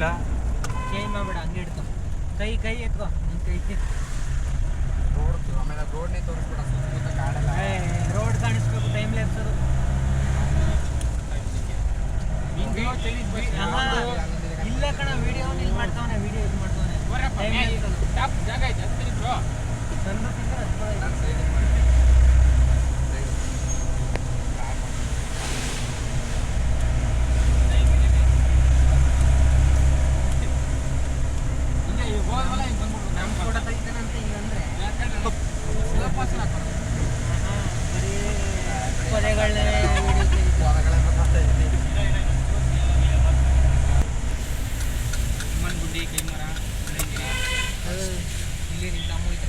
ಇಲ್ಲ. ಚೇಂಜ್ ಮಾಡ್ಬೇಡ ಹಂಗೆ ಕೈ ಕೈ ಎತ್ಕೊ ನಿನ್ ಕೈ. ರೋಡ್ ಆಮೇಲೆ ರೋಡ್ನೇ ತೋರಿಸ್ಬೇಡ ಸುತ್ತಮುತ್ತ ಕಾಡಲ್ಲ. ರೋಡ್ ಕಾಣಿಸ್ಬೇಕು ಟೈಮ್ ಲ್ಯಾಪ್ಸ್ ಅದು. ಇಲ್ಲ ಕಣ ವಿಡಿಯೋ ಇಲ್ಲಿ ಮಾಡ್ತಾವನೆ ವಿಡಿಯೋ ಇದು ಮಾಡ್ತಾವನೆ ಟೈಮ್ ಜಾಗ ಐತೆ ಅಂತ ಬ್ರೋ ಸಣ್ಣ ಇಲ್ಲಿ ನಿಂತ ಅಮ್ಮ ಇದೆ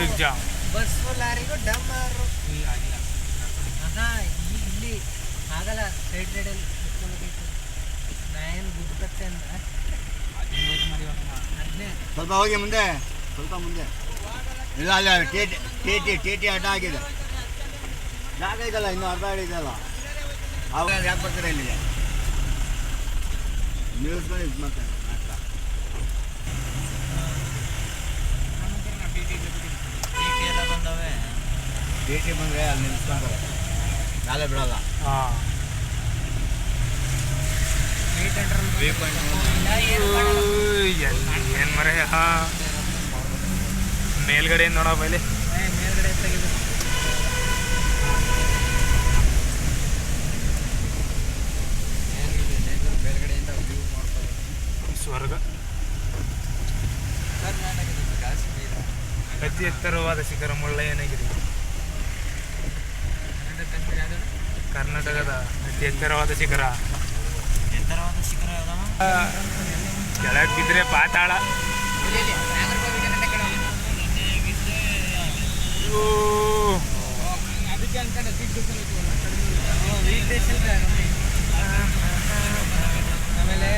ಟ್ರಾಫಿಕ್ ಜಾಮ್ ಬಸ್ಸು ಲಾರಿಗೂ ಡಮ್ಮರು ಈಗ ಆಗಿಲ್ಲ. ಇಲ್ಲಿ ಆಗಲ್ಲ ಸೈಡ್ ಸೈಡಲ್ಲಿ ಕುತ್ಕೊಳ್ಬೇಕು. ನಾ ಏನು ಗುಡ್ ಕಟ್ಟೆ ಅಂದ ಸ್ವಲ್ಪ ಹೋಗಿ ಮುಂದೆ ಸ್ವಲ್ಪ ಮುಂದೆ. ಇಲ್ಲ ಅಲ್ಲ T T T T T T ಅಡ್ಡ ಆಗಿದೆ. ಜಾಗ ಇದೆಲ್ಲ ಇನ್ನೂ ಅರ್ಧ ಅಡಿ ಇದೆಯಲ್ಲ ಅವಾಗ ಯಾಕೆ ಬರ್ತಾರೆ ಇಲ್ಲಿಗೆ? ನಿಲ್ಲಿಸ್ಕೊಂಡು ಇದು ಮಾಡ್ತಾರೆ ಟಿ ಬಂದರೆ ಅಲ್ಲಿ ನಿಲ್ಸ್ಕೊಂಡ್ರೆ ನಾಳೆ ಬಿಡೋಲ್ಲ. ಹಾಂ. ಏನು ಮರೆ ಹಾ ಮೇಲ್ಗಡೆ ನೋಡ ಮೇಲೆ ಮೇಲ್ಗಡೆ ಸ್ವರ್ಗ ಅತಿ ಎತ್ತರವಾದ ಶಿಖರ ಮುಳ್ಳ ಕನ್ನಡ ಕರ್ನಾಟಕದ ಅತಿ ಎತ್ತರವಾದ ಶಿಖರ. ಎತ್ತರವಾದ ಶಿಖರ ಕೆಳಗೆ ಬಿದ್ದರೆ ಪಾತಾಳ. ಆಮೇಲೆ